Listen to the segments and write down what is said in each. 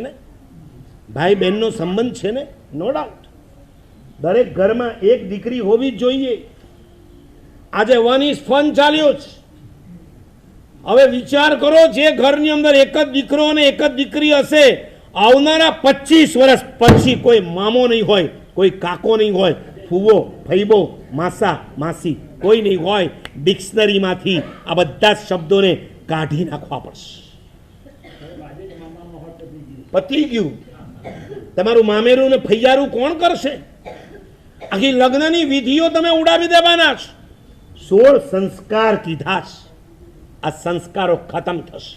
ને? ભાઈ બહેનનો સંબંધ છે ને? નો ડાઉટ દરેક ઘરમાં એક દીકરી હોવી જ જોઈએ. આજે વન ઇઝ ફન ચાલ્યો છે હવે વિચાર કરો જે ઘરની અંદર એક જ દીકરો અને એક જ દીકરી હશે, આવનારા પચીસ વર્ષ પછી કોઈ મામો નહીં હોય, કોઈ કાકો નહીં હોય, ફૂવો ફૈબો માસા, માસી, કોઈ નહીં હોય, ડિક્શનરીમાંથી આ બધા શબ્દોને કાઢી નાખવા પડશે. પતી ગયું. તમારું મામેરું ને ફૈયારું કોણ કરશે? આખી લગ્નની વિધિઓ તમે ઉડાવી દેવાના છો સોળ સંસ્કાર કીધા છે આ સંસ્કારો ખતમ થશે.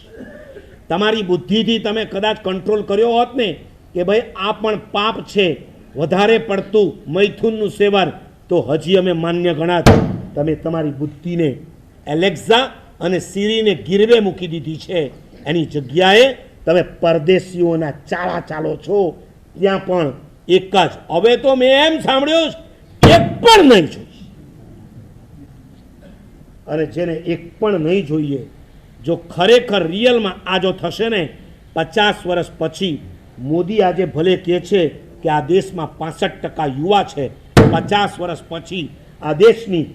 તમારી બુદ્ધિથી તમે કદાચ કંટ્રોલ કર્યો હોત ને, કે ભાઈ આ પણ પાપ છે, વધારે પડતું મૈથુનનું સેવન, તો હજી અમે માન્ય ગણાત. તમે તમારી બુદ્ધિને એલેક્ઝા અને સીરીને ગીરવે મૂકી દીધી છે. એની જગ્યાએ તમે પરદેશીઓના ચાળા ચાલો છો. ત્યાં પણ એક જ. હવે તો મેં એમ સાંભળ્યું એક પણ નહીં જોઈએ. અને જેને એક પણ નહીં જોઈએ, જો ખરેખર રિયલમાં આ જો થશે ને, પચાસ વર્ષ પછી મોદી આજે ભલે કહે છે કે આ દેશમાં પાસઠ ટકા યુવા છે, પચાસ વર્ષ પછી આ દેશની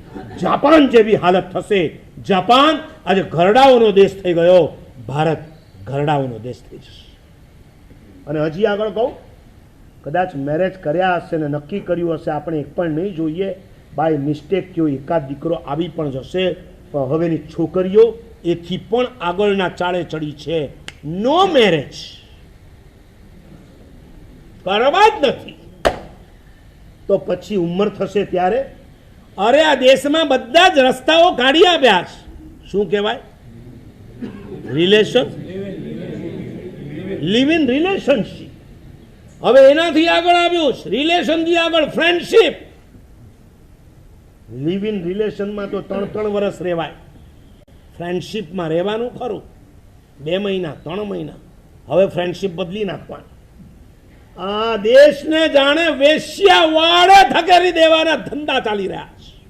જાપાન જેવી હાલત થશે. જાપાન આજે ઘરડાઓનો દેશ થઈ ગયો. ભારત ઘરડાઓનો દેશ થઈ જશે. અને હજી આગળ કહું, કદાચ મેરેજ કર્યા હશે ને નક્કી કર્યું હશે, આપણે એક પણ નહીં જોઈએ. બાય મિસ્ટેક કયો એકાદ દીકરો આવી પણ જશે. પણ હવેની છોકરીઓ એથી પણ આગળના ચાળે ચડી છે. નો મેરેજ કરવા જ નથી. તો પછી ઉંમર થશે ત્યારે? અરે, આ દેશમાં બધા જ રસ્તાઓ કાઢી આપ્યા છે. શું કહેવાય? રિલેશન લિવ ઇન રિલેશનશીપ હવે એનાથી આગળ આવ્યું રિલેશનથી આગળ ફ્રેન્ડશીપ લિવ ઇન રિલેશનમાં તો ત્રણ ત્રણ વર્ષ રહેવાય. ફ્રેન્ડશીપમાં રહેવાનું ખરું. બે મહિના, ત્રણ મહિના. હવે ફ્રેન્ડશીપ બદલી નાખવાની. આ દેશને જાણે વેશ્યા વાળે ધકેલી દેવાના ધંધા ચાલી રહ્યા છે.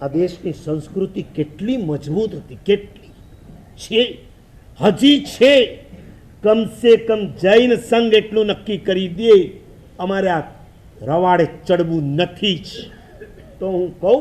આ દેશની સંસ્કૃતિ કેટલી મજબૂત હતી, કેટલી છે, હજી છે. કમસે કમ જૈન સંઘ એટલું નક્કી કરી દે, અમારે આ રવાડે ચડવું નથી જ. તો હું કહું